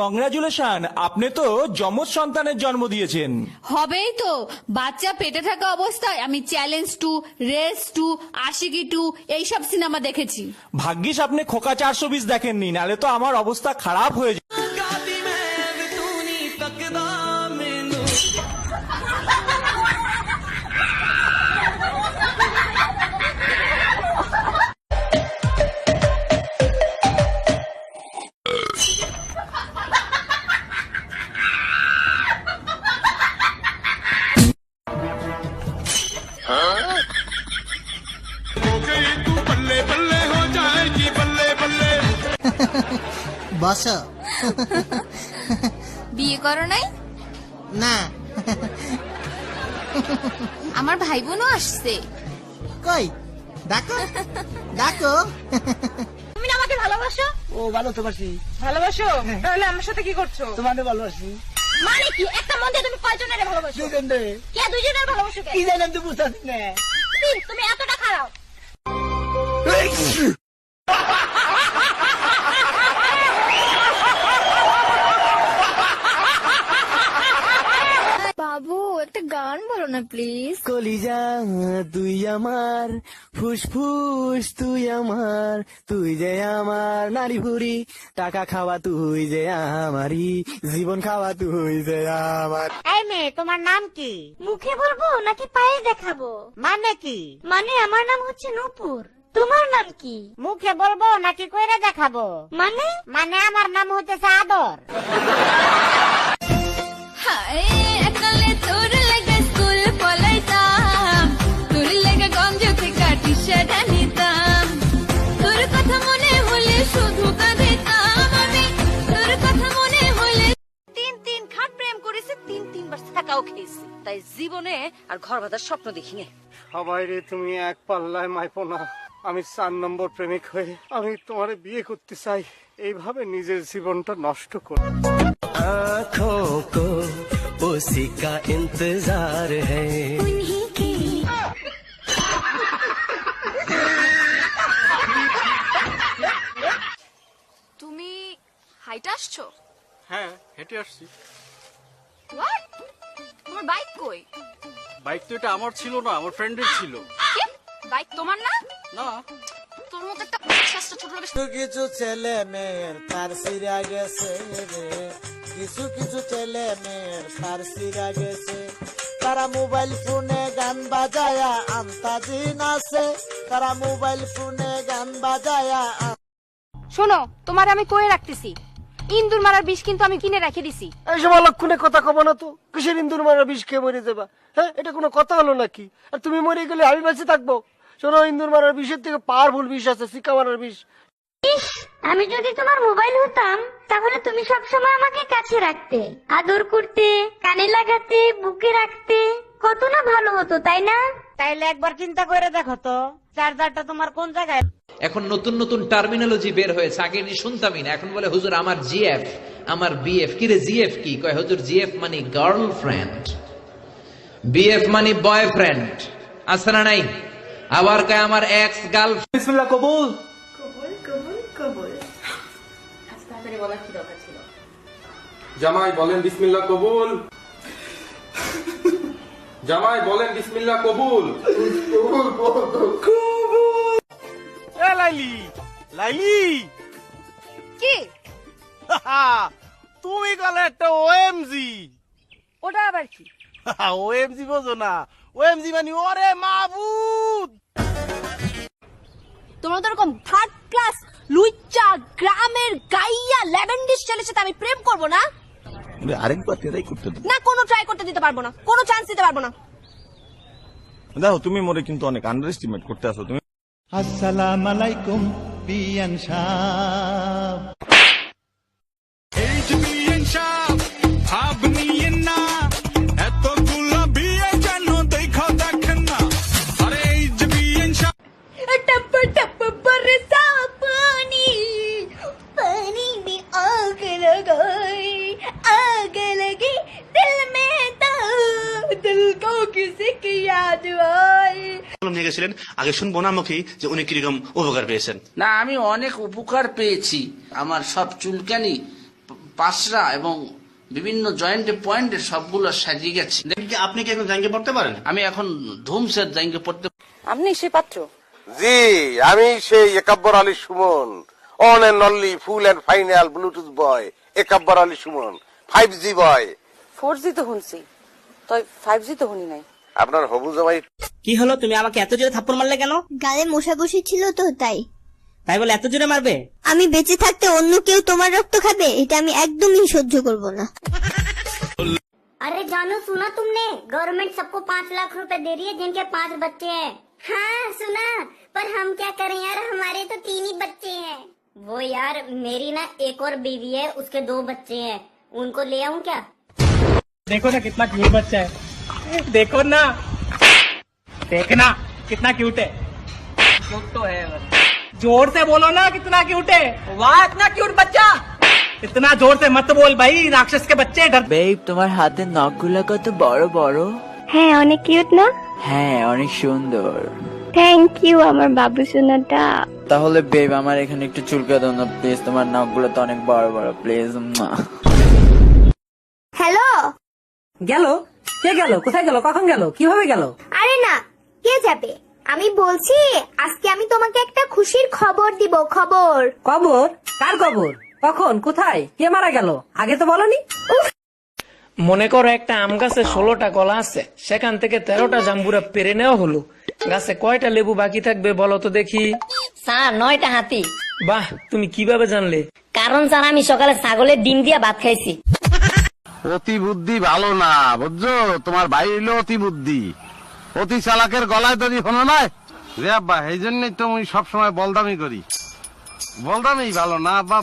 Congratulation আপনি তো যমজ সন্তানের জন্ম দিয়েছেন। হবেই তো। বাচ্চা পেটে থাকা অবস্থায় আমি challenge two race two Aashiqui two এইসব সিনেমা দেখেছি। ভাগ্যিস আপনি খোকা চারশো বিশ দেখেননি নাহলে তো আমার অবস্থা খারাপ হয়ে যেত বসো। বিয়ে করো নাই? না। আমার ভাই বোনও আসছে। কই? ডাকো। ডাকো। তুমি না আমাকে ভালোবাসো? ও ভালো তো বাসি। ভালোবাসো? তাহলে আমার সাথে কি করছ? তোমাকে ভালোবাসি। মানে কি? একটা মন দিয়ে তুমি কয়জনের ভালোবাসো? দুজন কে দুজনের ভালোবাসো কে? কি জানেন তো বুঝতেছি না। তুমি এতটা খারাপ বাবু একটা গান বলো না প্লিজ কলিজা তুই আমার ফুসফুস তুই আমার তুই যে আমার নারী ভুরি টাকা খাওয়া তুই যে আমারই জীবন খাওয়া তুই যে আমার। এই মেয়ে তোমার নাম কি? মুখে বলব নাকি পায়ে দেখাবো? মানে কি? মানে আমার নাম হচ্ছে নূপুর। তোমার নাম কি? মুখে বলব নাকি কইরা দেখাবো? মানে? মানে আমার নাম হচ্ছে আদর। আর ঘর বাঁধার স্বপ্ন দেখি নে সবাই রে তুমি এক পাল্লায় মাইপো না। আমি চার নম্বর প্রেমিক হয়ে আমি তোমার বিয়ে করতে চাই। এইভাবে নিজের জীবনটা নষ্ট কর। হ্যাঁ তুমি হাইটে আসছো? হ্যাঁ হেঁটে আসছি। তোমার বাইক কই? বাইক তো এটা আমার ছিল না আমার ফ্রেন্ডের ছিল। কি? বাইক তোমার না? না। তোর মতো একটা শেষটা ছোট লোকের কিছু কিছু ছেলে মেয়ের তার সিরা গেছে রে। কিছু কিছু ছেলে মেয়ের তার সিরা গেছে। তারা মোবাইল ফোনে গান বাজায়া আন্তাজিন আছে। তারা মোবাইল ফোনে গান বাজায়া শোনো তোমার আমি কয়ে রাখতেছি। ইন্দুর মারার বিষ কিন্তু আমি কিনে রেখে দিছি। এই সময় লক্ষণে কথা কব না তো কিসের ইন্দুর মারা বিষ খেয়ে মরে যাবা? হ্যাঁ এটা কোনো কথা হলো নাকি? আর তুমি মরে গেলে আমি বেঁচে থাকব? শোনো ইন্দুর মারার বিষের থেকে পাওয়ারফুল বিষ আছে শিকা মারার বিষ। আমি যদি তোমার মোবাইল হতাম তাহলে তুমি সব সময় আমাকে কাছে রাখতে। আদর করতে কানে লাগাতে বুকে রাখতে কত না ভালো হতো তাই না? তাইলে একবার চিন্তা করে দেখো তো চার্জারটা তোমার কোন জায়গায়? এখন নতুন নতুন টার্মিনোলজি বের হয়েছে আগে এটি শুনতামই না এখন বলে হুজুর আমার জিএফ আমার বিএফ কি রে জিএফ কি? কয় হুজুর জিএফ মানে গার্লফ্রেন্ড বিএফ মানে বয়ফ্রেন্ড আছে না নাই? আবার কয় আমার এক্স গার্ল বিসমিল্লাহ কবুল। কবুল কবুল কবুল। আস্তে আস্তে বলা কি দরকার ছিল? জামাই বলেন বিসমিল্লাহ কবুল। জামাই বলেন বিসমিল্লাহ কবুল। এ লাইলি লাইলি। কি? তুমি গেলে একটা ওএমজি ওটা আবার কি? ওএমজি বোঝো না। ওএমজি মানে ওরে মাবুদ। তোমার তো এরকম থার্ড ক্লাস লুইচা গ্রামের গাইয়া ল্যাভেন্ডিস ছেলের সাথে আমি প্রেম করব না? আরেকবার ট্রাই করতে না কোনো ট্রাই করতে দিতে পারব না। কোনো চান্স দিতে পারব না। দেখো তুমি মরে কিন্তু অনেক আন্ডার এস্টিমেট করতে আসো তুমি আসসালাম আলাইকুম পিয়ান সাহ নিয়ে গেছিলেন আগে শুনব না মুখী যে উনি কীরকম উপকার পেয়েছেন। না আমি অনেক উপকার পেয়েছি। আমার সব চুলকানি প- পাঁচরা এবং বিভিন্ন জয়েন্টে পয়েন্টে সবগুলো সাজিয়ে গেছে। আপনি কি এখন জাঙ্গে পড়তে পারেন? আমি এখন ধুমসের জাইঙ্গে পড়তে আপনি সে পাত্র? জি আমি সেই Ekabbar Ali Sumon. One and only full and final Bluetooth boy Ekabbar Ali Sumon. Five G boy four G তো শুনছি। তাই ফাইভ জি তো শুনি নাই। আপনার হবু জামাই কি হলো তুমি আমাকে এত জোরে থাপ্পড় মারলে কেন গালে মশা বসে ছিল তো তাই তাই বলে এত জোরে মারবে আমি বেঁচে থাকতে অন্য কেউ তোমার রক্ত খাবে এটা আমি একদমই সহ্য করব না अरे जानू सुना तुमने गवर्नमेंट सबको पाँच लाख रुपए दे रही है जिनके पाँच बच्चे हैं हाँ सुना पर हम क्या करें यार हमारे तो तीन ही बच्चे हैं वो यार मेरी ना एक और बीवी है उसके दो बच्चे हैं उनको ले आऊं क्या देखो ना कितना क्यूट बच्चा है देखो ना देखना कितना क्यूट है क्यूट तो है जोर से बोलो ना कितना क्यूट है वाह इतना क्यूट बच्चा इतना जोर से मत बोल भाई राक्षस के बच्चे डर বেব তোমার হাতের নখগুলো কত বড় বড় হ্যাঁ অনেক কিউট না হ্যাঁ অনেক সুন্দর থ্যাংক ইউ আমার বাবু সোনাটা তাহলে বেব আমার এখানে একটু চুলকে দাও না প্লিজ তোমার নখগুলো তো অনেক বড় বড় প্লিজ হ্যালো গেল কে গেল? কোথায় গেল? কখন গেল? কীভাবে গেল? আরে না কে যাবে? আমি বলছি আজকে আমি তোমাকে একটা খুশির খবর দিব খবর। খবর কার খবর কখন? কোথায়? কে মারা গেল? আগে তো বলনি? মনে করো একটা আম গাছে ষোলোটা কলা আছে সেখান থেকে তেরোটা জাম্বুরা পেরে নেওয়া হলো। গাছে কয়টা লেবু বাকি থাকবে বলো তো দেখি। স্যার নয়টা হাতি। বাহ তুমি কীভাবে জানলে? কারণ স্যার আমি সকালে ছাগলের ডিম দিয়ে ভাত খাইছি। অতি বুদ্ধি ভালো না, বুঝছ? তোমার ভাই হইল অতি বুদ্ধি অতি চালাকের গলায় তৈরি হলো না রে আব্বা এই জন্যই তো আমি সবসময় বলদামি করি। বলদামি ভালো না আব্বা